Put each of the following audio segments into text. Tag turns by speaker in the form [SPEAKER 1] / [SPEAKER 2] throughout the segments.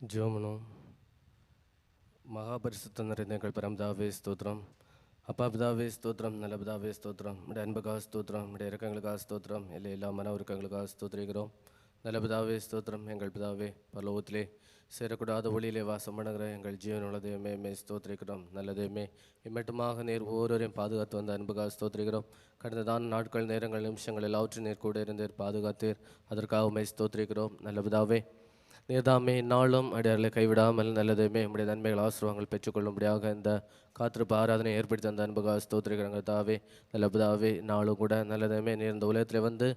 [SPEAKER 1] ஜோமனும் மகாபரிசுத்த நிறைந்த எங்கள் பரம்தாவே ஸ்தோத்திரம். அப்பா பிதாவே ஸ்தோத்திரம் நல்ல பிதாவே ஸ்தோத்திரம். உடைய அன்புக்காக ஸ்தோத்திரம் உடைய இறக்கங்களுக்காக ஸ்தோத்திரம். இல்லை எல்லா மன உருக்கங்களுக்காக ஸ்தோத்திரிக்கிறோம். நல்ல பிதாவே ஸ்தோத்திரம் எங்கள் பிதாவே. பரலோகத்திலே சேரக்கூடாத ஒளியிலே வாசம் பண்ணுகிற எங்கள் ஜீவனுள்ள தெய்வமே மே ஸ்தோத்திரிக்கிறோம். நல்லதையுமே இம்மட்டுமாக நேர் ஒவ்வொருவரையும் பாதுகாத்து வந்த அன்புக்காக ஸ்தோத்திரிக்கிறோம். கடந்த தான் நாட்கள் நேரங்கள் நிமிஷங்கள் எல்லாவற்றும் நேர் கூட இருந்தீர் பாதுகாத்தீர். அதற்காக மே ஸ்தோத்திரிக்கிறோம். நல்ல பிதாவே நீர்தாமே நாளும் அடியார்களை கைவிடாமல் நல்லதுமே நம்முடைய நன்மைகள் ஆசிர்வாதங்கள் பெற்றுக்கொள்ளும்படியாக இந்த காத்திருப்பு ஆராதனை ஏற்படுத்தி தந்த அன்புகாக ஸ்தோத்திரிக்கிறாங்க தாவே நல்ல பிதாவே நாளும் கூட நல்லதுமே நீர் இந்த உலகத்தில் வந்து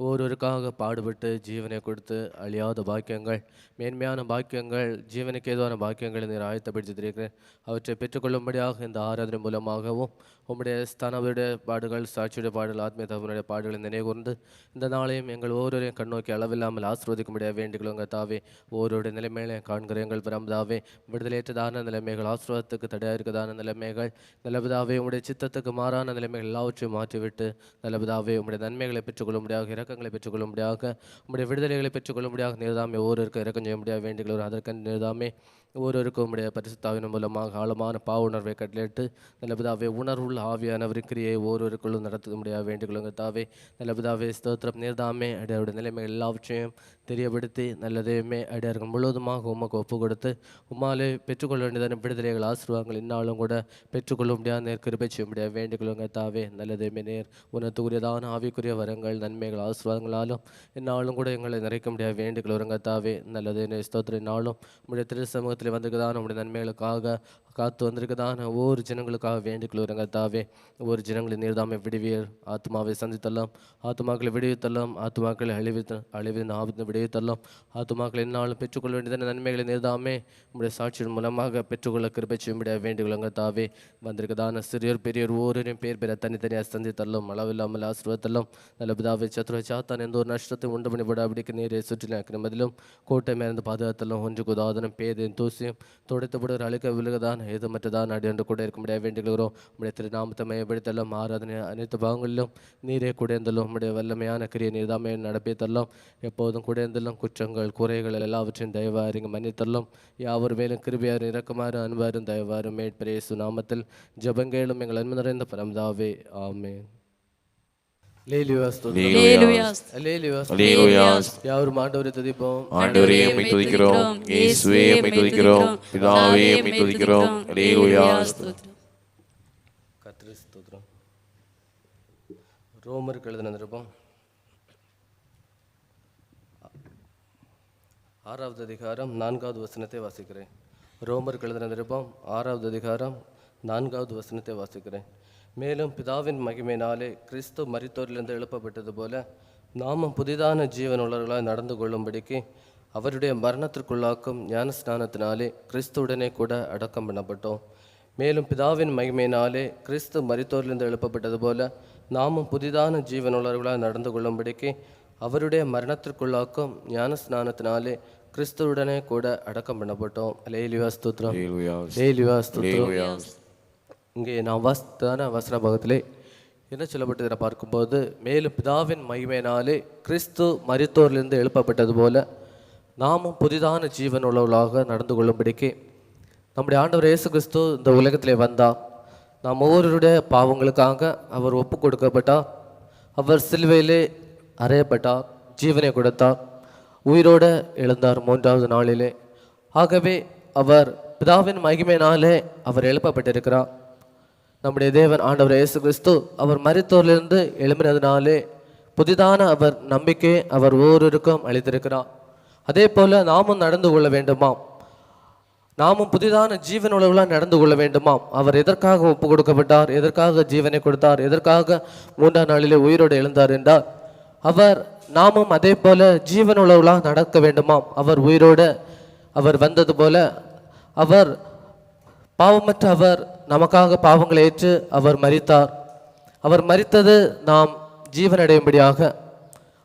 [SPEAKER 1] ஒவ்வொருவருக்காக பாடுபட்டு ஜீவனை கொடுத்து அழியாத பாக்கியங்கள் மேன்மையான பாக்கியங்கள் ஜீவனுக்கு ஏதுவான பாக்கியங்களை நீர் ஆயத்தப்படுத்தியிருக்கிறேன். அவற்றை பெற்றுக்கொள்ளும்படியாக இந்த ஆராதனை மூலமாகவும் உம்முடைய ஸ்தானவருடைய பாடுகள் சாட்சியுடைய பாடல் ஆத்மீய தகவனுடைய பாடுகளை நினைவுகூர்ந்து இந்த நாளையும் எங்கள் ஒவ்வொருவரையும் கண்ணோக்கி அளவில்லாமல் ஆசிர்வதிக்கும்படியாக வேண்டிக்கொள்ளுங்க தாவே ஒவ்வொருடைய நிலைமையிலையும் காண்கிற எங்கள் பிரம்தாவே விடுதலையற்றதான நிலைமைகள் ஆசிர்வாதத்துக்கு தடையாக இருக்கதான நிலைமைகள். நல்லபிதாவே உங்களுடைய சித்தத்துக்கு மாறான நிலைமைகள் எல்லாவற்றையும் மாற்றிவிட்டு நல்லபிதாவே உங்களுடைய நன்மைகளை பெற்றுக்கொள்ளும்படியாக இரக்கங்களை பெற்றுக்கொள்ளும்படியாக உங்களுடைய விடுதலைகளை பெற்றுக்கொள்ளும்படியாக நீர்தாமே இருக்க இறக்கம் செய்ய முடியாது வேண்டிகளோர் அதற்கென்று நீர்தாமே ஒவ்வொருவருக்கும் உடைய பரிசுத்தாவின் மூலமாக ஆழமான பாவ உணர்வை கட்டளிட்டு நல்லபிதாவே உணர்வுள்ள ஆவியானவரின் கிரியை ஒவ்வொருவருக்குள்ளும் நடத்த முடியாது வேண்டிக்கொள்ளுங்க தாவே நல்லபிதாவே ஸ்தோத்திரம் நேர்தாமே அடியாருடைய நிலைமை எல்லாவற்றையும் தெரியப்படுத்தி நல்லதையுமே அடையார்கள் முழுவதுமாக உமக்கு ஒப்பு கொடுத்து உம்மாலே பெற்றுக்கொள்ள வேண்டியதான விடுதலைகள் ஆசிர்வாதங்கள் இன்னாலும் கூட பெற்றுக்கொள்ள முடியாத நேர் கிருபை செய்ய முடியாது வேண்டிக்கொள்ளுங்க தாவே நல்லதையுமே நேர் உனத்துக்குரியதான ஆவிக்குரிய வரங்கள் நன்மைகள் ஆசிர்வாதங்களாலும் இன்னாலும் கூட எங்களை நிறைக்க முடியாது வேண்டிக்கொள்ளுங்க தாவே நல்லதே நேர் ஸ்தோத்திர உடைய திரு சமூகத்தில் வந்திருக்கதான நம்முடைய நன்மைகளுக்காக காத்து வந்திருக்கதான ஒவ்வொரு ஜனங்களுக்காக வேண்டிக்கொள்ளுங்க தாவே. ஒவ்வொரு ஜனங்களை நேர்தாமே விடுவியர் ஆத்மாவை சந்தித்தல்லாம். ஆத்மாக்களை விடுவித்தல்லாம். ஆத்மாக்களை அழிவு அழிவின் ஆபத்தை விடுவித்தல்லாம். ஆத்மாக்களை என்னாலும் பெற்றுக்கொள்ள வேண்டியதான நன்மைகளை நீர்தாமே. உங்களுடைய சாட்சியின் மூலமாக பெற்றுக்கொள்ள கிருபை செய்யும்படியாக வேண்டிக்கொள்ளுங்க தாவே. வந்திருக்கதான சிறியோர் பெரியோர் ஒவ்வொருவரையும் பேர் பேர தனித்தனியாக சந்தித்தல்லாம். அளவில்லாமல் ஆசிர்வத்தல்லாம். நல்ல பிதாவை சத்ரு சாத்தான் எந்த ஒரு நஷ்டத்தை உண்டு பண்ணி விடாபடிக்கு நீரை சுற்றின கிருமதிலும் கோட்டை மேர்ந்து பாதுகாத்தலும் ஒன்று குதாதனம் பேதையும் தூசியும் துடைத்து விடுகிற அழுக்க விழுகதான ஏது மற்றதான் அடி என்று கூட இருக்க முடியாது வேண்டுகிறோம் உடைய திருநாமத்தை மையப்படுத்தலும் ஆராதனை அனைத்து பாகங்களிலும் நீரே கூட குடைந்தலும் உடைய வல்லமையான கிரியை நீர்தாமே நடப்பித்தல்லும் எப்போதும் கூட குடைந்தலும் குற்றங்கள் குறைகள் எல்லாவற்றையும் தயவாரிங்க மன்னித்தரலாம். யாவர் மேலும் கிருபியாரும் இறக்குமாறும் அன்பாரும் தயவாரும் மேட்பிரேசு நாமத்தில் ஜபங்கேளும் எங்கள் அன்பு நிறைந்த பரம்தாவே. ஆமே யாவரும் ஆண்டவரை துதிப்போம்
[SPEAKER 2] ஆண்டவரே எம்மை துதிக்கிறோம் இயேசுவே எம்மை துதிக்கிறோம் பிதாவே எம்மை துதிக்கிறோம் அல்லேலூயா
[SPEAKER 1] கத்திரி ஸ்தோத்திரம் ரோமருக்கு எழுதின நிருபம் ஆறாவது அதிகாரம் நான்காவது வசனத்தை வாசிக்கிறேன் ரோமருக்கு எழுதின நிருபம் ஆறாவது அதிகாரம் நான்காவது வசனத்தை வாசிக்கிறேன் மேலும் பிதாவின் மகிமையினாலே கிறிஸ்து மரித்தோரிலிருந்து எழுப்பப்பட்டது போல நாமும் புதிதான ஜீவன் உள்ளவர்களாய் நடந்து கொள்ளும்படிக்கு அவருடைய மரணத்திற்குள்ளாக்கும் ஞான ஸ்நானத்தினாலே கிறிஸ்துவுடனே கூட அடக்கம் பண்ணப்பட்டோம். மேலும் பிதாவின் மகிமையினாலே கிறிஸ்து மரித்தோரிலிருந்து எழுப்பப்பட்டது போல நாமும் புதிதான ஜீவனுள்ளவர்களாக நடந்து கொள்ளும்படிக்கு அவருடைய மரணத்திற்குள்ளாக்கும் ஞான ஸ்நானத்தினாலே கிறிஸ்துவுடனே கூட அடக்கம் பண்ணப்பட்டோம். லேலிவா ஸ்தோத்திரம்.
[SPEAKER 2] அல்லேலூயா
[SPEAKER 1] லேலிவா ஸ்தோத்திரம். இங்கே நான் வாசித்தான வசன பாகத்திலே என்ன சொல்லப்பட்டதை பார்க்கும்போது மேலும் பிதாவின் மகிமையினாலே கிறிஸ்து மரித்தோரிலிருந்து எழுப்பப்பட்டது போல நாமும் புதிதான ஜீவன் உள்ளவர்களாக நடந்து கொள்ளும்படிக்கு நம்முடைய ஆண்டவர் இயேசு கிறிஸ்து இந்த உலகத்திலே வந்தார் நாம் ஒவ்வொருடைய பாவங்களுக்காக அவர் ஒப்பு கொடுக்கப்பட்டார் அவர் சிலுவையிலே அறையப்பட்டார் ஜீவனை கொடுத்தார் உயிரோடு எழுந்தார் மூன்றாவது நாளிலே. ஆகவே அவர் பிதாவின் மகிமையினாலே அவர் எழுப்பப்பட்டிருக்கிறார். நம்முடைய தேவன் ஆண்டவர் இயேசு கிறிஸ்து அவர் மரித்தோரிலிருந்து எழும்பினதினாலே புதிதான அவர் நம்பிக்கை அவர் ஒவ்வொருவருக்கும் அளித்திருக்கிறார். அதே போல் நாமும் நடந்து கொள்ள வேண்டுமாம். நாமும் புதிதான ஜீவன் உழவுலாம் நடந்து கொள்ள வேண்டுமாம். அவர் எதற்காக ஒப்பு கொடுக்கப்பட்டார்? எதற்காக ஜீவனை கொடுத்தார்? எதற்காக மூன்றாம் நாளிலே உயிரோடு எழுந்தார் என்றார் அவர் நாமும் அதே போல ஜீவன் உழவுலாம் நடக்க வேண்டுமாம். அவர் உயிரோடு அவர் வந்தது போல அவர் பாவமற்ற அவர் நமக்காக பாவங்களை ஏற்று அவர் மறித்தார் அவர் மறித்தது நாம் ஜீவனடையும்படியாக.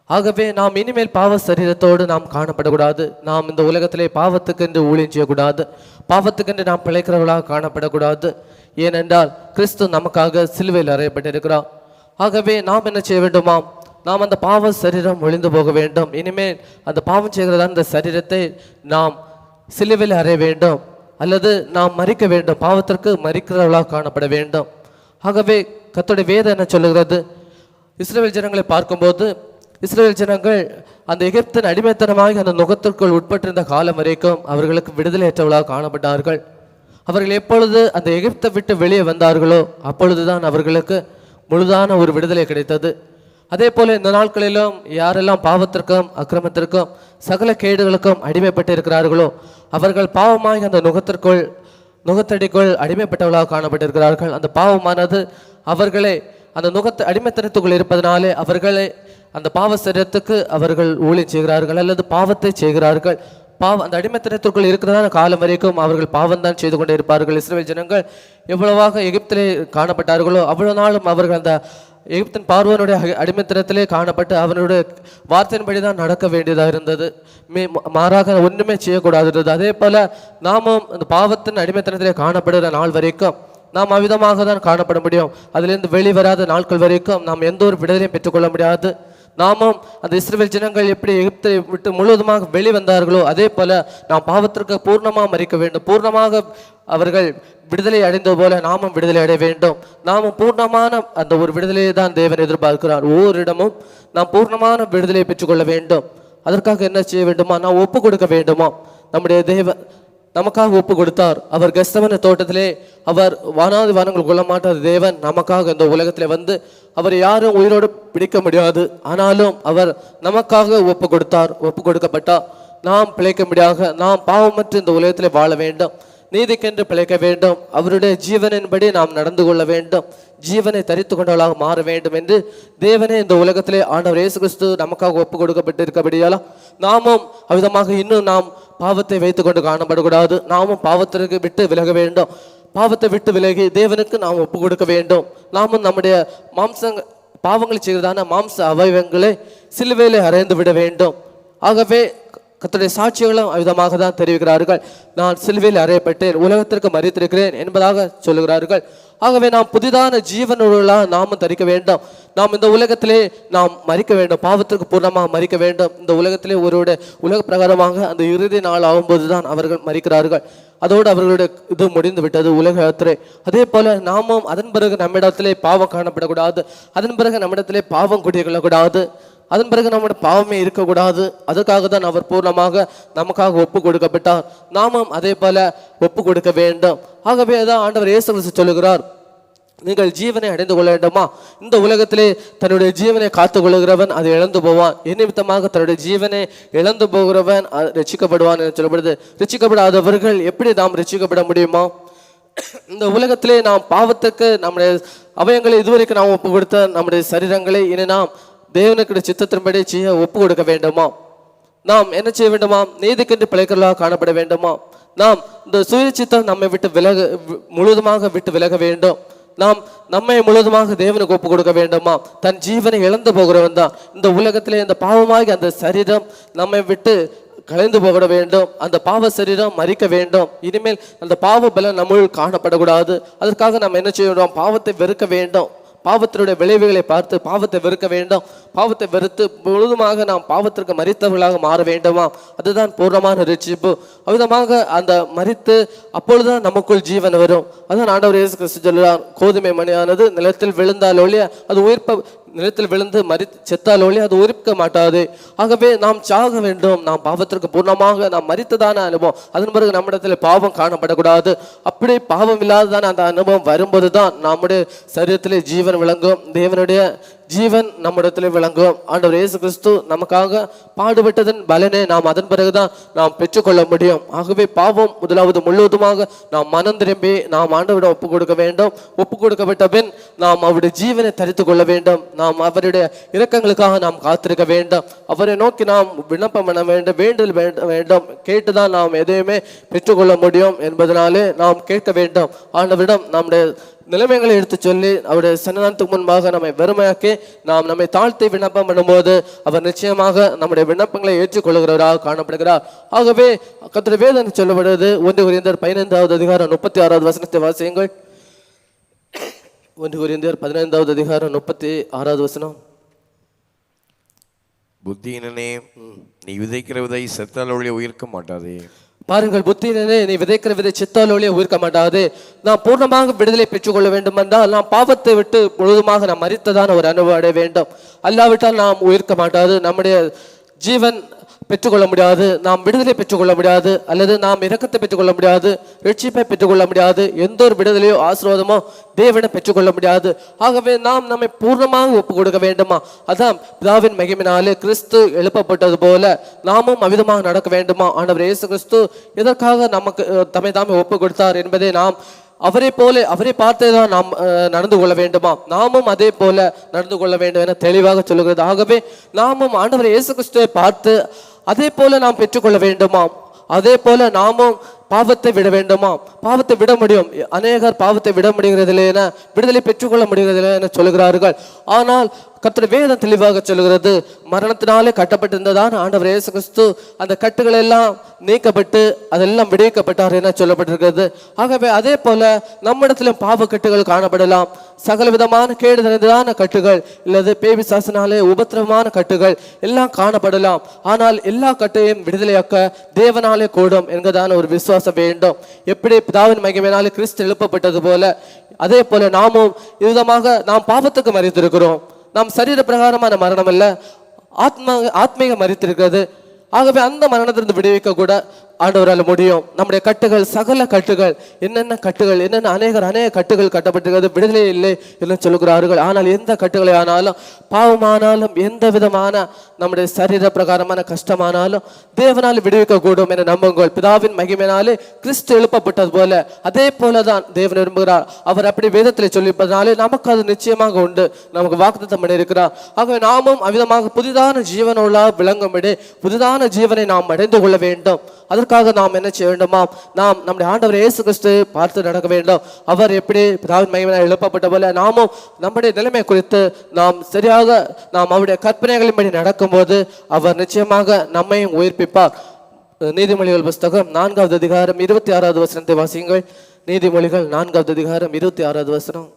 [SPEAKER 1] ஆகவே நாம் இனிமேல் பாவ சரீரத்தோடு நாம் காணப்படக்கூடாது. நாம் இந்த உலகத்திலே பாவத்துக்கென்று ஊழியம் செய்யக்கூடாது. பாவத்துக்கென்று நாம் பிழைக்கிறவர்களாக காணப்படக்கூடாது. ஏனென்றால் கிறிஸ்து நமக்காக சிலுவையில் அறையப்பட்டிருக்கிறார். ஆகவே நாம் என்ன செய்ய வேண்டுமாம்? நாம் அந்த பாவ சரீரம் ஒழிந்து போக வேண்டும். இனிமேல் அந்த பாவம் செய்கிறதா அந்த சரீரத்தை நாம் சிலுவையில் அறைய வேண்டும். அல்லது நாம் மறிக்க வேண்டும் பாவத்திற்கு மறிக்கிறவர்களாக காணப்பட வேண்டும். ஆகவே கர்த்தருடைய வேதம் என்ன சொல்லுகிறது? இஸ்ரேல் ஜனங்களை பார்க்கும்போது இஸ்ரேல் ஜனங்கள் அந்த எகிப்தின் அடிமைத்தனமாகி அந்த நுகத்திற்குள் உட்பட்டிருந்த காலம் வரைக்கும் அவர்களுக்கு விடுதலையற்றவர்களாக காணப்பட்டார்கள். அவர்கள் எப்பொழுது அந்த எகிப்தை விட்டு வெளியே வந்தார்களோ அப்பொழுதுதான் அவர்களுக்கு முழுதான ஒரு விடுதலை கிடைத்தது. அதே போல இந்த நாட்களிலும் யாரெல்லாம் பாவத்திற்கும் அக்கிரமத்திற்கும் சகல கேடுகளுக்கும் அடிமைப்பட்டு இருக்கிறார்களோ அவர்கள் பாவமாகி அந்த நுகத்திற்குள் நுகத்தடிக்குள் அடிமைப்பட்டவர்களாக காணப்பட்டிருக்கிறார்கள். அந்த பாவமானது அவர்களை அந்த நுகத்து அடிமைத்தனத்துக்குள் இருப்பதனாலே அவர்களை அந்த பாவ சரீரத்துக்கு அவர்கள் ஊழியம் செய்கிறார்கள் அல்லது பாவத்தை செய்கிறார்கள். பாவ அந்த அடிமைத்தனத்திற்குள் இருக்கிறதான காலம் வரைக்கும் அவர்கள் பாவம்தான் செய்து கொண்டே இருப்பார்கள் இஸ்ரேல் ஜனங்கள் எவ்வளவாக எகிப்திலே காணப்பட்டார்களோ அவ்வளவு நாளும் அவர்கள் அந்த எகிப்தின் பார்வனுடைய அடிமைத்தனத்திலே காணப்பட்டு அவனுடைய வார்த்தையின்படி தான் நடக்க வேண்டியதாக இருந்தது. மே மாறாக ஒன்றுமே செய்யக்கூடாது இருந்தது அதே போல் நாமும் அந்த பாவத்தின் அடிமைத்தனத்திலே காணப்படுகிற நாள் வரைக்கும் நாம் அவ்விதமாக தான் காணப்பட முடியும். அதிலிருந்து வெளிவராத நாட்கள் வரைக்கும் நாம் எந்த ஒரு விடுதலையும் பெற்றுக்கொள்ள முடியாது. நாமும் அந்த இஸ்ரேல் ஜனங்கள் எப்படி எகிப்தை விட்டு முழுவதுமாக வெளிவந்தார்களோ அதே போல நாம் பாவத்திற்கு பூர்ணமாக மறிக்க வேண்டும். பூர்ணமாக அவர்கள் விடுதலை அடைந்த போல நாமும் விடுதலை அடைய வேண்டும். நாமும் பூர்ணமான அந்த ஒரு விடுதலையை தான் தேவன் எதிர்பார்க்கிறார். ஒவ்வொரு இடமும் நாம் பூர்ணமான விடுதலையை பெற்றுக்கொள்ள வேண்டும். அதற்காக என்ன செய்ய வேண்டுமா? நாம் ஒப்பு கொடுக்க வேண்டுமா? நம்முடைய தேவ நமக்காக ஒப்பு கொடுத்தார் அவர் கஸ்தவன தோட்டத்திலே அவர் வானாதி வானங்கள் கொள்ள மாட்டாத தேவன் நமக்காக இந்த உலகத்தில் வந்து அவர் யாரும் உயிரோடு பிடிக்க முடியாது. ஆனாலும் அவர் நமக்காக ஒப்பு கொடுத்தார் ஒப்பு கொடுக்கப்பட்டார் நாம் முடியாத நாம் பாவமற்று இந்த உலகத்தில் வாழ வேண்டும். நீதிக்கென்று பிழைக்க வேண்டும். அவருடைய ஜீவனின்படி நாம் நடந்து கொள்ள வேண்டும். ஜீவனை தரித்து கொண்டவளாக மாற வேண்டும் என்று தேவனே இந்த உலகத்திலே ஆண்டவர் இயேசு கிறிஸ்து நமக்காக ஒப்பு கொடுக்கப்பட்டிருக்கபடியாலா நாமும் அவ்விதமாக இன்னும் நாம் பாவத்தை வைத்துக்கொண்டு காணப்படக்கூடாது. நாமும் பாவத்திற்கு விட்டு விலக வேண்டும். பாவத்தை விட்டு விலகி தேவனுக்கு நாம் ஒப்பு கொடுக்க வேண்டும். நாமும் நம்முடைய மாம்சங்க பாவங்களை செய்கிறதான மாம்ச அவயவங்களை சிலுவையிலே அறைந்து விட வேண்டும். ஆகவே கர்த்தருடைய சாட்சிகளும் விதமாக தான் தெரிவிக்கிறார்கள். நான் சிலுவையில் அறையப்பட்டேன் உலகத்திற்கு மறித்திருக்கிறேன் என்பதாக சொல்லுகிறார்கள். ஆகவே நாம் புதிதான ஜீவனுள்ளா நாமும் தரிக்க வேண்டும். நாம் இந்த உலகத்திலே நாம் மறிக்க வேண்டும் பாவத்திற்கு பூர்ணமாக மறிக்க வேண்டும். இந்த உலகத்திலே ஒருவருடைய உலக பிரகாரமாக அந்த இறுதி நாள் ஆகும்போது தான் அவர்கள் மறிக்கிறார்கள். அதோடு அவர்களுடைய இது முடிந்து விட்டது உலகத்திலே அதே போல நாமும் அதன் பிறகு நம்மிடத்திலே பாவம் காணப்படக்கூடாது. அதன் பிறகு நம்மிடத்திலே பாவம் குடிக்கொள்ளக்கூடாது அதன் பிறகு நம்முடைய பாவமே இருக்கக்கூடாது. அதுக்காக தான் அவர் பூர்ணமாக நமக்காக ஒப்பு கொடுக்கப்பட்டார். நாமும் அதே போல ஒப்பு கொடுக்க வேண்டும். ஆகவே தான் ஆண்டவர் இயேசு சொல்லுகிறார். நீங்கள் ஜீவனை அடைந்து கொள்ள வேண்டுமா? இந்த உலகத்திலே தன்னுடைய ஜீவனை காத்து கொள்கிறவன் அதை இழந்து போவான். என் நிமித்தமாக தன்னுடைய ஜீவனை இழந்து போகிறவன் ரசிக்கப்படுவான் என்று சொல்லப்படுது. ரசிக்கப்படாதவர்கள் எப்படி நாம் ரசிக்கப்பட முடியுமா? இந்த உலகத்திலே நாம் பாவத்துக்கு நம்முடைய அவயங்களை இதுவரைக்கும் நாம் ஒப்பு கொடுத்த நம்முடைய சரீரங்களை இனி நாம் தேவனுக்கு சித்தத்தின்படி செய்ய ஒப்பு கொடுக்க வேண்டுமா? நாம் என்ன செய்ய வேண்டுமா? நீதிக்கென்று பிழைக்கிறதாக காணப்பட வேண்டுமா? நாம் இந்த சுயச்சித்தம் நம்மை விட்டு விலக வி- முழுவதுமாக விட்டு விலக வேண்டும். நாம் நம்மை முழுவதுமாக தேவனுக்கு ஒப்பு கொடுக்க வேண்டுமா? தன் ஜீவனை இழந்து போகிறவன் தான். இந்த உலகத்திலே இந்த பாவமாகி அந்த சரீரம் நம்மை விட்டு கலைந்து போக வேண்டும். அந்த பாவ சரீரம் மறிக்க வேண்டும். இனிமேல் அந்த பாவ பலம் நம்முள் காணப்படக்கூடாது. அதற்காக நாம் என்ன செய்ய வேண்டும்? பாவத்தை வெறுக்க வேண்டும். பாவத்தினுடைய விளைவுகளை பார்த்து பாவத்தை வெறுக்க வேண்டும். பாவத்தை வெறுத்து முழுதுமாக நாம் பாவத்திற்கு மறித்தவர்களாக மாற வேண்டுமா? அதுதான் பூர்ணமான ரட்சிப்பு. அவ்விதமாக அந்த மறித்து அப்பொழுதுதான் நமக்குள் ஜீவன் வரும். அதான் ஆண்டவர் இயேசு கிறிஸ்து சொல்கிறார் கோதுமை மணியானது நிலத்தில் விழுந்தால் ஒழிய அது உயிர்ப்ப நிலத்தில் விழுந்து மறி செத்தால் ஒளி அது உயிர்க்க மாட்டாது. ஆகவே நாம் சாக வேண்டும். நாம் பாவத்திற்கு பூர்ணமாக நாம் மறித்ததான அனுபவம். அதன் பிறகு நம்மிடத்தில் பாவம் காணப்படக்கூடாது. அப்படி பாவம் இல்லாததான அந்த அனுபவம் வரும்போது தான் நம்முடைய சரீரத்திலே ஜீவன் விளங்கும். தேவனுடைய ஜீவன் நம்மிடத்திலே விளங்கும். ஆண்டவர் இயேசு கிறிஸ்து நமக்காக பாடுபட்டதன் பலனை நாம் அதன் பிறகுதான் நாம் பெற்றுக்கொள்ள முடியும். ஆகவே பாவம் முதலாவது முழுவதுமாக நாம் மனம் திரும்பி நாம் ஆண்டவரிடம் ஒப்பு கொடுக்க வேண்டும். ஒப்பு கொடுக்கப்பட்ட பின் நாம் அவருடைய ஜீவனை தரித்து கொள்ள வேண்டும். நாம் அவருடைய இரக்கங்களுக்காக நாம் காத்திருக்க வேண்டும். அவரை நோக்கி நாம் விண்ணப்பம் பண்ண வேண்டும் வேண்டல் வேண்டும். கேட்டுதான் நாம் எதையுமே பெற்றுக்கொள்ள முடியும் என்பதனாலே நாம் கேட்க வேண்டும். ஆண்டவரிடம் நம்முடைய நிலைமைகளை எடுத்து சொல்லி அவருடைய சன்னதானத்துக்கு முன்பாக நம்மை வெறுமையாக்கி நாம் நம்மை தாழ்த்தி விண்ணப்பம் பண்ணும்போது அவர் நிச்சயமாக நம்முடைய விண்ணப்பங்களை ஏற்றுக்கொள்கிறவராக காணப்படுகிறார். ஆகவே கத்திர வேதனை சொல்லப்படுவது ஒன்று குறைந்தர் பதினைந்தாவது அதிகாரம் முப்பத்தி ஆறாவது வசனத்தை வாசியுங்கள். ஒன்று குறைந்தர் பதினைந்தாவது அதிகாரம் முப்பத்தி ஆறாவது வசனம்.
[SPEAKER 2] புத்தியினே நீ விதைக்கிற விதை செத்தால் ஒழிய உயிர்க்க மாட்டாதே.
[SPEAKER 1] பாருங்கள் புத்தியினே நீ விதைக்கிற விதை சித்தாலோலியே உயிர்க்க மாட்டாது. நாம் பூர்ணமாக விடுதலை பெற்றுக்கொள்ள வேண்டும் என்றால் நாம் பாவத்தை விட்டு முழுதுமாக நாம் மறித்ததான ஒரு அனுபவம் அடைய வேண்டும். அல்லாவிட்டால் நாம் உயிர்க்க மாட்டாது. நம்முடைய ஜீவன் பெற்றுக்கொள்ள முடியாது நாம் விடுதலை பெற்றுக்கொள்ள முடியாது அல்லது நாம் இரக்கத்தை பெற்றுக்கொள்ள முடியாது ரட்சிப்பை பெற்றுக்கொள்ள முடியாது எந்த ஒரு விடுதலையோ ஆசீர்வாதமோ தேவனை பெற்றுக்கொள்ள முடியாது ஆகவே நாம் நம்மை பூர்ணமாக ஒப்பு கொடுக்க வேண்டுமா? அதான் பிதாவின் மகிமினாலே கிறிஸ்து எழுப்பப்பட்டது போல நாமும் அவிதமாக நடக்க வேண்டுமா? ஆண்டவர் இயேசு கிறிஸ்து எதற்காக நமக்கு தம்மை தாமே ஒப்பு கொடுத்தார் என்பதை நாம் அவரை போல அவரை பார்த்தே தான் நாம் நடந்து கொள்ள வேண்டுமா? நாமும் அதே போல நடந்து கொள்ள வேண்டும் என தெளிவாக சொல்லுகிறது. ஆகவே நாமும் ஆண்டவர் இயேசு கிறிஸ்துவை பார்த்து அதே போல நாம் பெற்றுக்கொள்ள வேண்டுமாம். அதே போல நாமும் பாவத்தை விட வேண்டுமா? பாவத்தை விட முடியும். அநேகர் பாவத்தை விட முடிகிறதில்லை என விடுதலை பெற்றுக்கொள்ள முடிகிறதில்லை என சொல்லுகிறார்கள். ஆனால் கர்த்தர் வேதம் தெளிவாக சொல்லுகிறது. மரணத்தினாலே கட்டப்பட்டிருந்ததான் ஆண்டவர் இயேசு கிறிஸ்து அந்த கட்டுகள் எல்லாம் நீக்கப்பட்டு அதெல்லாம் விடுவிக்கப்பட்டார் என சொல்லப்பட்டிருக்கிறது. ஆகவே அதே போல நம்மிடத்திலும் பாவ கட்டுகள் காணப்படலாம். சகல விதமான கேடு நிறைந்ததான கட்டுகள் இல்லது பேபி சாசனாலே உபத்திரவமான கட்டுகள் எல்லாம் காணப்படலாம். ஆனால் எல்லா கட்டையும் விடுதலையாக்க தேவனாலே கூடும் என்கிறதான ஒரு விசுவாசம் வேண்டும். எப்படி பிதாவின் மகிமையினாலே கிறிஸ்து எழுப்பப்பட்டது போல அதே போல நாமும் விதமாக நாம் பாவத்துக்கு மறித்திருக்கிறோம் நாம் சரீர பிரகாரமான மரணம் அல்ல ஆத்ம ஆத்மீக மறித்திருக்கிறது. ஆகவே அந்த மரணத்திலிருந்து விடுவிக்க கூட ஆண்டவரால் முடியும். நம்முடைய கட்டுகள் சகல கட்டுகள் என்னென்ன கட்டுகள் என்னென்ன அநேகர் அநேக கட்டுகள் கட்டப்பட்டிருக்கிறது விடுதலை இல்லை என்று சொல்லுகிறார்கள். ஆனால் எந்த கட்டுகளை ஆனாலும் பாவமானாலும் எந்த விதமான நம்முடைய சரீர பிரகாரமான கஷ்டமானாலும் தேவனால் விடுவிக்கக்கூடும் என நம்புங்கள். பிதாவின் மகிமையினாலே கிறிஸ்து எழுப்பப்பட்டது போல அதே போல தான் தேவன் விரும்புகிறார். அவர் அப்படி வேதத்தில் சொல்லிப்பதனாலே நமக்கு அது நிச்சயமாக உண்டு. நமக்கு வாக்குத்தத்தம் பண்ணியிருக்கிறார். ஆகவே நாமும் அவ்விதமாக புதிதான ஜீவனுள்ளாக விளங்கும்படி புதிதான ஜீவனை நாம் அடைந்து கொள்ள வேண்டும். அதற்காக நாம் என்ன செய்ய வேண்டுமா? நாம் நம்முடைய ஆண்டவர் இயேசு கிறிஸ்து பார்த்து நடக்க வேண்டும். அவர் எப்படி பிதாவின் மகிமையாக எழுப்பப்பட்ட போல நாமும் நம்முடைய நிலைமை குறித்து நாம் சரியாக நாம் அவருடைய கற்பனைகளின் படி நடக்கும்போது அவர் நிச்சயமாக நம்மையும் உயிர்ப்பிப்பார். நீதிமொழிகள் புஸ்தகம் நான்காவது அதிகாரம் இருபத்தி ஆறாவது வசனத்தை வாசியுங்கள். நீதிமொழிகள் நான்காவது அதிகாரம் இருபத்தி ஆறாவது வசனம்.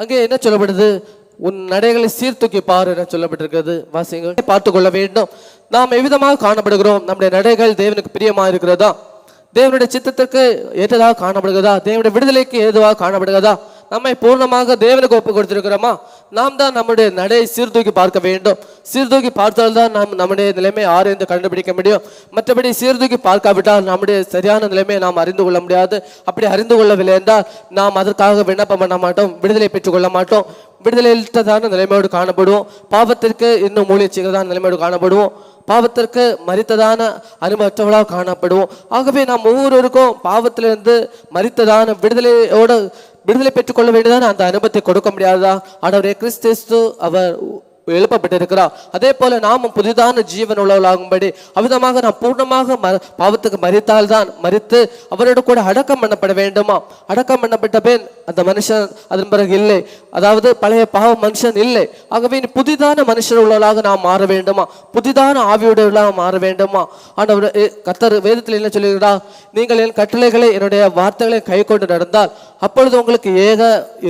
[SPEAKER 1] அங்கே என்ன சொல்லப்படுது? உன் நடைகளை சீர்தூக்கி பார் என சொல்லப்பட்டிருக்கிறது. வாசியங்கள். பார்த்து கொள்ள வேண்டும் நாம் எவ்விதமாக காணப்படுகிறோம்? நம்முடைய நடைகள் தேவனுக்கு பிரியமா இருக்கிறதா தேவனுடைய சித்தத்திற்கு ஏற்றதாக காணப்படுகிறதா? தேவனுடைய விடுதலைக்கு ஏதுவாக காணப்படுகிறதா? நம்மை பூர்ணமாக தேவனுக்கு ஒப்பு கொடுத்திருக்கிறோமா? நாம் தான் நம்முடைய நடை சீர்தூக்கி பார்க்க வேண்டும். சீர்தூக்கி பார்த்தால்தான் நாம் நம்முடைய நிலைமை ஆராய்ந்து கண்டுபிடிக்க முடியும். மற்றபடி சீர்தூக்கி பார்க்காவிட்டால் நம்முடைய சரியான நிலைமையை நாம் அறிந்து கொள்ள முடியாது. அப்படி அறிந்து கொள்ளவில்லை என்றால் நாம் அதற்காக விண்ணப்பம் பண்ண மாட்டோம் விடுதலை பெற்றுக்கொள்ள மாட்டோம். விடுதலையிட்டதான நிலைமையோடு காணப்படுவோம். பாவத்திற்கு இன்னும் மூலியச்சிகதான நிலைமையோடு காணப்படுவோம். பாவத்திற்கு மறித்ததான அனுமற்றவளாக காணப்படுவோம். ஆகவே நாம் ஒவ்வொருவருக்கும் பாவத்திலிருந்து மறித்ததான விடுதலையோடு விடுதலை பெற்றுக்கொள்ள வேண்டியதான அந்த அனுபவத்தை கொடுக்க முடியாதா ஆண்டவரே கிறிஸ்து அவர் எழுப்பப்பட்டிருக்கிறார் அதே போல நாமும் புதிதான ஜீவன் உள்ளவளாகும்படி அவ்விதமாக நாம் பூர்ணமாக ம பாவத்துக்கு மறித்தால்தான் மறித்து அவரோட கூட அடக்கம் பண்ணப்பட வேண்டுமா? அடக்கம் பண்ணப்பட்ட பின் அந்த மனுஷன் அதன் பிறகு இல்லை. அதாவது பழைய பாவ மனுஷன் இல்லை. ஆகவே புதிதான மனுஷன் உள்ளவளாக நாம் மாற வேண்டுமா? புதிதான ஆவியுடையவளாக மாற வேண்டுமா? ஆனவர் ஏ, கர்த்தர் வேதத்தில் என்ன சொல்லுகிறா நீங்கள் என் கட்டளைகளை என்னுடைய வார்த்தைகளை கை கொண்டு நடந்தால் அப்பொழுது உங்களுக்கு ஏக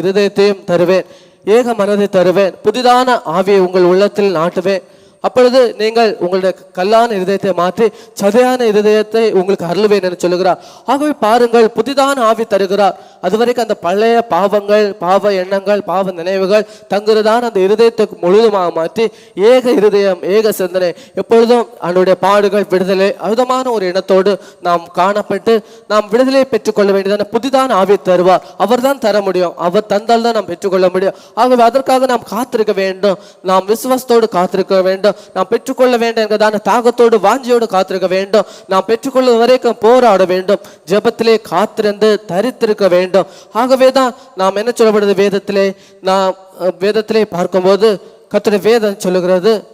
[SPEAKER 1] இருதயத்தையும் தருவேன். ஏக மனதை தருவேன். புதிதான ஆவியை உங்கள் உள்ளத்தில் நாட்டுவேன். அப்பொழுது நீங்கள் உங்களுடைய கல்லான இருதயத்தை மாற்றி சதையான இருதயத்தை உங்களுக்கு அருளுவேன் என்று சொல்லுகிறார். ஆகவே பாருங்கள் புதிதான ஆவி தருகிறார். அதுவரைக்கும் அந்த பழைய பாவங்கள் பாவ எண்ணங்கள் பாவ நினைவுகள் தங்குறதான அந்த இருதயத்தை முழுதுமாக மாற்றி ஏக இருதயம் ஏக சிந்தனை எப்பொழுதும் அவனுடைய பாடுகள் விடுதலை அழுதமான ஒரு இனத்தோடு நாம் காணப்பட்டு நாம் விடுதலை பெற்றுக்கொள்ள வேண்டியதான புதிதான ஆவி தருவார். அவர் தான் தர முடியும். அவர் தந்தால் தான் நாம் பெற்றுக்கொள்ள முடியும். ஆகவே அதற்காக நாம் காத்திருக்க வேண்டும். நாம் விசுவாசத்தோடு காத்திருக்க வேண்டும். வேண்டும். நாம் பெற்றுக்கொள்ள வேண்டும் என்கிறதான தாகத்தோடு வாஞ்சியோடு காத்திருக்க வேண்டும். நாம் பெற்றுக்கொள்ள வரைக்கும் போராட வேண்டும். ஜபத்திலே காத்திருந்து தரித்திருக்க வேண்டும். ஆகவே தான் நாம் என்ன சொல்லப்படுது வேதத்திலே? நாம் வேதத்திலே பார்க்கும்போது கத்துடைய வேதம் சொல்லுகிறது.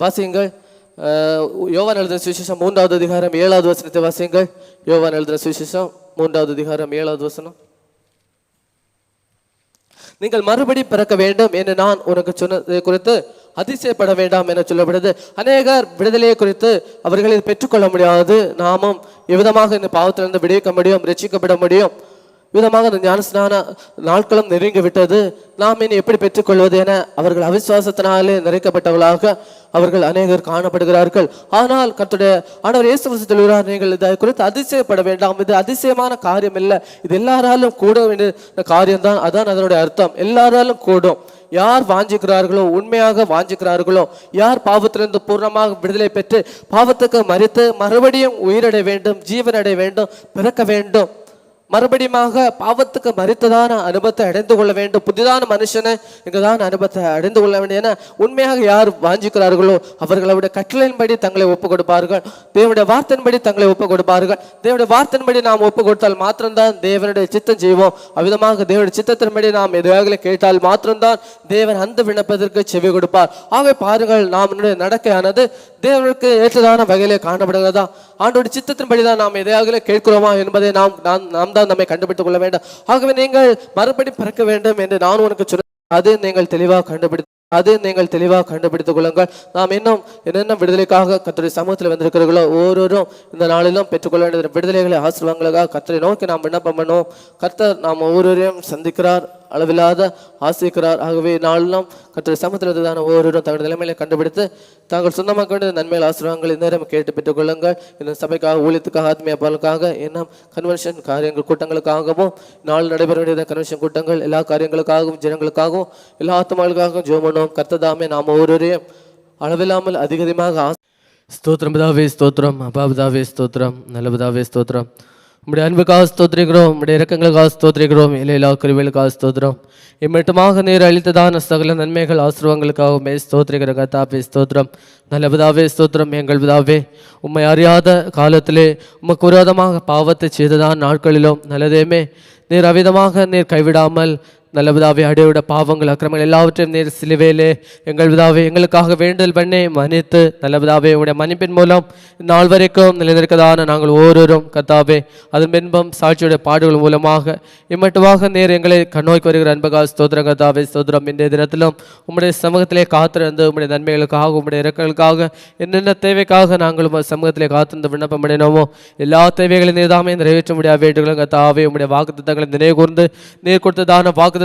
[SPEAKER 1] வாசியுங்கள். அஹ், யோவான் எழுதின சுவிசேஷம் மூன்றாவது அதிகாரம் ஏழாவது வசனத்தை வாசியுங்கள். யோவான் எழுதின சுவிசேஷம் மூன்றாவது அதிகாரம் ஏழாவது வசனம். நீங்கள் மறுபடி பிறக்க வேண்டும் என்று நான் உனக்கு சொன்னதை குறித்து அதிசயப்பட வேண்டாம் என சொல்லப்படுது. அநேகர் விடுதலையை குறித்து அவர்களை பெற்றுக்கொள்ள முடியாது. நாமும் எவ்விதமாக இந்த பாவத்திலிருந்து விடுவிக்க முடியும் ரட்சிக்கப்பட முடியும்.
[SPEAKER 3] விதமாக அந்த ஞானஸ்நான நாட்களும் நெருங்கி விட்டது. நாம் இனி எப்படி பெற்றுக்கொள்வது என அவர்கள் அவிசுவாசத்தினாலே நிறைக்கப்பட்டவர்களாக அவர்கள் அநேகர் காணப்படுகிறார்கள். ஆனால் கத்துடைய ஆனவர் இயேசு சொல்கிறார் நீங்கள் இதை குறித்து அதிசயப்பட வேண்டாம். இது அதிசயமான காரியம் இல்லை இது எல்லாராலும் கூட வேண்டிய காரியம்தான். அதான் அதனுடைய அர்த்தம். எல்லாராலும் கூடும். யார் வாஞ்சிக்கிறார்களோ உண்மையாக வாஞ்சிக்கிறார்களோ யார் பாவத்திலிருந்து பூர்ணமாக விடுதலை பெற்று பாவத்துக்கு மறித்து மறுபடியும் உயிரிட வேண்டும் ஜீவனடைய வேண்டும் பிறக்க வேண்டும். மறுபடியுமாக பாவத்துக்கு மறித்ததான அனுபவத்தை அடைந்து கொள்ள வேண்டும். புதிதான மனுஷனை இங்குதான் அனுபவத்தை அடைந்து கொள்ள வேண்டும். என உண்மையாக யார் வாஞ்சிக்கிறார்களோ அவர்களுடைய கட்டளையின்படி தங்களை ஒப்பு கொடுப்பார்கள் தேவனுடைய வார்த்தையின்படி தங்களை ஒப்பு கொடுப்பார்கள் தேவனுடைய வார்த்தையின்படி நாம் ஒப்பு கொடுத்தால் மாத்திரம்தான் தேவனுடைய சித்தம் செய்வோம். அவ்விதமாக தேவனுடைய சித்தத்தின்படி நாம் எதுவாக கேட்டால் மாத்திரம்தான் தேவன் அந்த விண்ணப்பத்திற்கு செவி கொடுப்பார். ஆகவே பாருங்கள் நாம் நடக்கையானது தேவனுக்கு ஏற்றதான வகையிலே காணப்படுகிறதா? ஆண்டோட சித்தத்தின்படி தான் நாம் எதையாக கேட்கிறோமா என்பதை நாம் நாம் நாம் தான் நம்மை கண்டுபிடித்துக் கொள்ள வேண்டும். ஆகவே நீங்கள் மறுபடி பிறக்க வேண்டும் என்று நான் உனக்கு சொல்ல அது நீங்கள் தெளிவாக கண்டுபிடி அது நீங்கள் தெளிவாக கண்டுபிடித்துக் கொள்ளுங்கள். நாம் இன்னும் என்னென்ன விடுதலைக்காக கத்தருடைய சமூகத்தில் வந்திருக்கிறீர்களோ ஒவ்வொருவரும் இந்த நாளிலும் பெற்றுக்கொள்ள வேண்டிய விடுதலைகளை ஆசிர்வாங்களுக்காக கத்தரை நோக்கி நாம் விண்ணப்பம் பண்ணுவோம். கர்த்தர் நாம் ஒவ்வொருவரையும் சந்திக்கிறார். அளவில்லாத ஆசிக்கிறார். ஆகவே நாளெல்லாம் கற்ற சமூகத்தில் ஒவ்வொருவரும் தங்கள் நிலைமையில கண்டுபிடித்து தாங்கள் சொந்தமாக வேண்டிய நன்மையில் ஆசிர்வாங்கள் இந்த நேரம் கேட்டு பெற்றுக்கொள்ளுங்கள். இந்த சபைக்காக ஊழியத்துக்காக ஆத்மீய பாலுக்காக இன்னும் கன்வென்ஷன் காரியங்கள் கூட்டங்களுக்காகவும் நாள் நடைபெற வேண்டிய கன்வென்ஷன் கூட்டங்கள் எல்லா காரியங்களுக்காகவும் ஜனங்களுக்காகவும் எல்லா ஆத்மாக்களுக்காகவும் ஜோமனும் கர்த்ததாமே நாம் ஒவ்வொருவரையும் அளவில்லாமல் அதிகமாக
[SPEAKER 1] ஸ்தோத்திரம் பிதாவே ஸ்தோத்திரம் அபாபிதாவே ஸ்தோத்திரம் நல்ல பிதாவே ஸ்தோத்திரம். உம்முடைய அன்புக்காக ஸ்தோத்திரிக்கிறோம் உம்முடைய இறக்கங்களுக்காக ஸ்தோத்திரிக்கிறோம். இலையிலா கிருவிகளுக்காக ஸ்தோத்திரம். இம்மட்டுமாக நீர் அளித்ததான சகல நன்மைகள் ஆசிர்வங்களுக்காக மே ஸ்தோத்திரிக்கிற கத்தாப்பே ஸ்தோத்திரம். நல்ல விதாவே ஸ்தோத்திரம் எங்கள் விதாவே உம்மை அறியாத காலத்திலே உமக்கு விரோதமாக பாவத்தை செய்ததான் நாட்களிலும் நல்லதேமே நீர் அவிதமாக நீர் கைவிடாமல் நல்ல விதாவே அடையோட பாவங்கள் அக்கிரமங்கள் எல்லாவற்றையும் நீர் சிலுவையிலே எங்கள் விதாவே எங்களுக்காக வேண்டுதல் பண்ணி மன்னித்து நல்ல விதாவே உடைய மன்னிப்பின் மூலம் நாள் வரைக்கும் நிலைநிற்கதான நாங்கள் ஒவ்வொருவரும் கத்தாவே அதன் பின்பம் சாட்சியுடைய பாடுகள் மூலமாக இம்மட்டுமாக நீர் எங்களை கண்ணோக்கி வருகிற அன்பகா ஸ்தோத்திரம் கத்தாவே ஸ்தோத்திரம் இன்றைய தினத்திலும் உம்முடைய சமூகத்திலே காத்திருந்து உம்முடைய நன்மைகளுக்காக உம்முடைய இறக்கங்களுக்காக என்னென்ன தேவைக்காக நாங்கள் சமூகத்திலே காத்திருந்து விண்ணப்பம் பண்ணினோமோ எல்லா தேவைகளையும் நீர்தாமே நிறைவேற்ற முடியாத வேண்டுகளும் கத்தாவே உம்முடைய வாக்குத்தத்தங்களை நினைவு கூர்ந்து நீர் கொடுத்ததான வாக்கு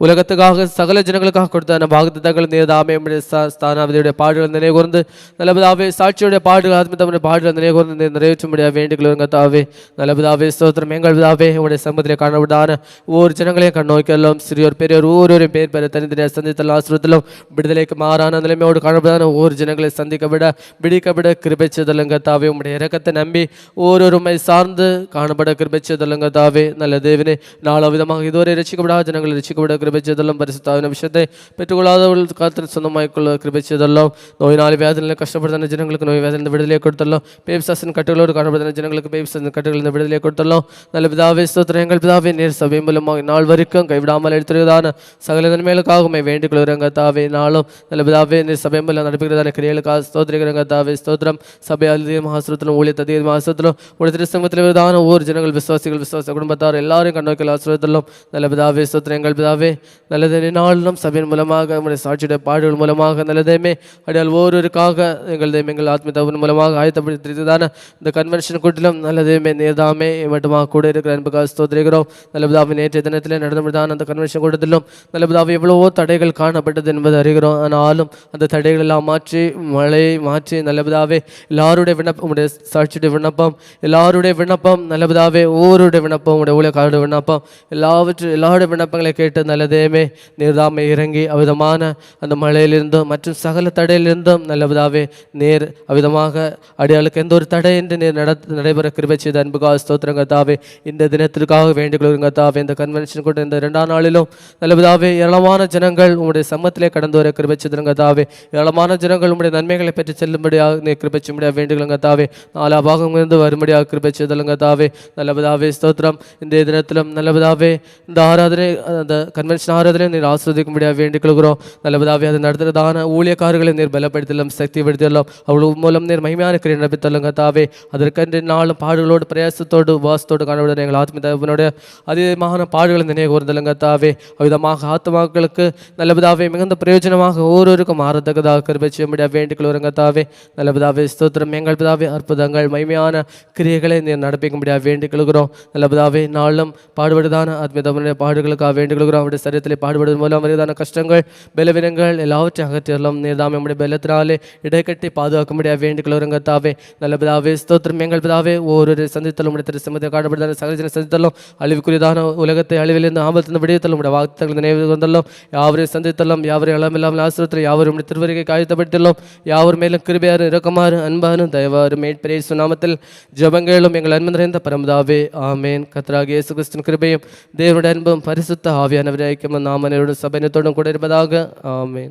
[SPEAKER 1] உலகத்துக்காக சகல ஜனங்களுக்காக கொடுத்ததான வாக்குத்தத்தங்கள் நீர்தாமே உம்முடைய ஸ்தா- ஸ்தானாபதியுடைய பாடுகள் நினைவு கூர்ந்து நல்லபதாவே சாட்சியுடைய பாடுகள் ஆத்மத்தமுடைய பாடுகள் நினைவு கூர்ந்து நிறைவேற்ற முடியாத வேண்டுகளும் கத்தாவே. நல்லபதாவே ஸ்தோத்திரம். எங்கள் பிதாவே உம்முடைய சமூகத்திலே காணப்படான ஒவ்வொரு ஜனங்களையும் கண்ணோக்கெல்லாம் சிறியோர் பெரியோர் ஒவ்வொருவரையும் பேர் பெற தனித்தனியாக சந்தித்தல் ஆசிரியத்திலும் விடுதலைக்கு மாறான நிலைமையோடு காணப்படான ஒவ்வொரு ஜனங்களை சந்திக்க விட பிடிக்க விட கிருபைச்சதலுங்க தாவே உம்முடைய இறக்கத்தை நம்பி ஒவ்வொருமை சார்ந்து காணப்பட கிருபைச்சதலுங்க தாவே நல்ல தேவனே நாலோ விதமாக இதுவரை ரசிக்கப்படாத ஜனங்களை ரசிக்கப்பட கிருபைச்சதெல்லாம் பரிசுத்தாவின விஷயத்தை பெற்றுக்கொள்ளாதவர்கள் காத்திர சொந்தமாய்க்கொள்ள கிருபைச்சதெல்லாம் நோயினால் வேதனையில் கஷ்டப்படுத்த ஜனங்களுக்கு நோய் வேதனை விடுதலை கொடுத்தல்லாம் பேபிசாசன் கட்டுகளோடு காணப்படுத்த ஜனங்களுக்கு பேபிசாசன் கட்டுகள் இந்த விடுதலை கொடுத்தல்லாம் நல்ல பிதாவே ஸ்தோத்திரம் எங்கள் பிதாவே நேர் சபை மூலமாக நாள் வரைக்கும் கைவிடாமல் எடுத்துருதான சகல நன்மைகளுக்காகவுமே வேண்டிக் கொள்கிறங்க தாவே நாளும் நல்ல பிதாவே நீர் சபை மூலம் நடப்புகிறதான கிரியலுக்காக ஸ்தோத்திரிக்கிறங்க தாவே ஸ்தோத்திரம் சபை அதிக மகாசுரத்திலும் ஊழியத் அதிக மகாசுரத்திலும் உடைய திருசங்கத்தில் விதான ஒவ்வொரு ஜனங்கள் விசுவாசிகள் விசுவாச குடும்பத்தார் எல்லாரையும் கண்ணோக்கில் ஆசிரியத்திலும் நல்ல பிதாவே ஸ்தோத்திரம் எங்கள் பிதாவே நல்லதே. நாளிலும் சபையின் மூலமாக உடைய சாட்சியுடைய பாடுகள் மூலமாக நல்லதேமே அடையால் ஒவ்வொருவருக்காக எங்களது எங்கள் ஆத்மீதவின் மூலமாக ஆயத்தப்படுத்தியதான இந்த கன்வென்ஷன் கூட்டிலும் நல்லதேமே நேர்தாமே மட்டுமாக கூட இருக்கிற அன்புக்காக ஸ்தோத்திரிக்கிறோம். நல்லபிதாவை நேற்றைய தினத்தில் நடந்தபடிதான் அந்த கன்வென்ஷன் கூட்டத்திலும் நல்லபிதாவை எவ்வளவோ தடைகள் காணப்பட்டது என்பதை அறிகிறோம். ஆனாலும் அந்த தடைகள் எல்லாம் மாற்றி மழையை மாற்றி நல்லபிதாவே எல்லாருடைய விண்ணப்பம் உடைய சாட்சியுடைய விண்ணப்பம் எல்லாருடைய விண்ணப்பம் நல்லபிதாவே ஒவ்வொருடைய விண்ணப்பம் உடைய ஊழியக்காரருடைய விண்ணப்பம் எல்லாவற்று எல்லாருடைய விண்ணப்பம் விண்ணப்பங்களை கேட்டு நல்லதேமே. நீர்தாமை இறங்கி அவிதமான அந்த மழையிலிருந்தும் மற்றும் சகல தடையிலிருந்தும் நல்லபதாவே நேர் அவிதமாக அடியாளுக்கு எந்த ஒரு தடை என்று நீர் நட நடைபெற கிருபை செய்த அன்புக்காக ஸ்தோத்திரங்க தாவே இந்த தினத்திற்காக வேண்டிக் கொள்ளுங்க தாவே இந்த கன்வென்ஷன் கூட இந்த ரெண்டாம் நாளிலும் நல்லபதாவே ஏராளமான ஜனங்கள் உங்களுடைய சம்மத்திலே கடந்து வர கிருபை செய்திருங்க தாவே ஏராளமான ஜனங்கள் உங்களுடைய நன்மைகளை பெற்று செல்லும்படியாக நீர் கிருபை செய்யும்படியாக வேண்டுகளுங்க தாவே நாலா பாகம் இருந்து வரும்படியாக கிருபை செய்தலுங்க தாவே நல்லபதாவே ஸ்தோத்திரம். இந்த தினத்திலும் நல்லபதாவே இந்த ஆராதனை அந்த கன்வென்ஷன் ஆறுதலையும் நீர் ஆஸ்வதிக்கும்படியாக வேண்டிக் கொள்கிறோம் நல்லபதாவே அது அதை நடத்துறதான ஊழியக்காரர்களை நீர் பலப்படுத்தலாம் சக்தி படுத்தலாம் அவ்வளவு மூலம் நீர் மகிமையான கிரியை நடப்பித்தல்லும் தாவே அதற்கென்று நாளும் பாடுகளோடு பிரயாசத்தோடு வாசத்தோடு காணப்படுகிற எங்கள் ஆத்ம தகவனுடைய அதிகமான பாடுகளை நினைவு கூர்ந்தலும் தாவே அவ்விதமாக ஆத்மாக்களுக்கு நல்லபதாவே மிகுந்த பிரயோஜனமாக ஒவ்வொருவருக்கும் மாறத்தக்கதாக கருவை செய்ய முடியாது வேண்டிக் கொள்கிறோம் கத்தாவே நல்ல ஸ்தோத்திரம். எங்கள் பிதாவே அற்புதங்கள் மகிமையான கிரியைகளை நீர் நடப்பிக்க முடியாது வேண்டிக் கொள்கிறோம் நல்ல நாளும் பாடுபடுதான ஆத்மீதவனுடைய பாடுகளுக்காக வேண்டிக் அவருடைய சரீரத்தில் பாடுபடுவதன் மூலம் வருதான கஷ்டங்கள் பலவீனங்கள் எல்லாவற்றையும் அகற்றியெல்லாம் நீர் தாம் நம்முடைய பலத்தினாலே இடைக்கட்டி பாதுகாக்க முடியாது வேண்டிக் தாவே கத்தாவே நல்ல பிதாவே ஸ்தோத்திரம் எங்கள் பதாவே ஒவ்வொரு சந்தித்தலும் உடைய திரு சமத்தை காணப்படுதான சகஜன சந்தித்தலும் அழிவுக்குரியதான உலகத்தை அழிவிலிருந்து ஆபத்திலிருந்து விடியத்தலும் உடைய வாக்குத்தங்கள் நினைவு வந்தல்லும் யாவரையும் சந்தித்தலும் யாவரையும் இளமில்லாமல் ஆசிரியத்தில் யாவரும் உடைய திருவருகை காய்த்தப்பட்டுள்ளோம் யாவர் மேலும் கிருபையாரு இரக்கமாறு அன்பாரும் தயவாறு மேட்பிரே சுனாமத்தில் ஜபங்களும் எங்கள் அன்பு நிறைந்த பரமதாவே ஆமேன் கத்ராக இயேசு கிறிஸ்துவின் கிருபையும் தேவனுடைய அன்பும் பரிசுத்த കർത്താവ്യാൻ അവരായിരിക്കുമ്പോൾ നാം അനവരുടെ സഭനത്തോടും കൂടെ ഇരുപതാകുക ആമേൻ.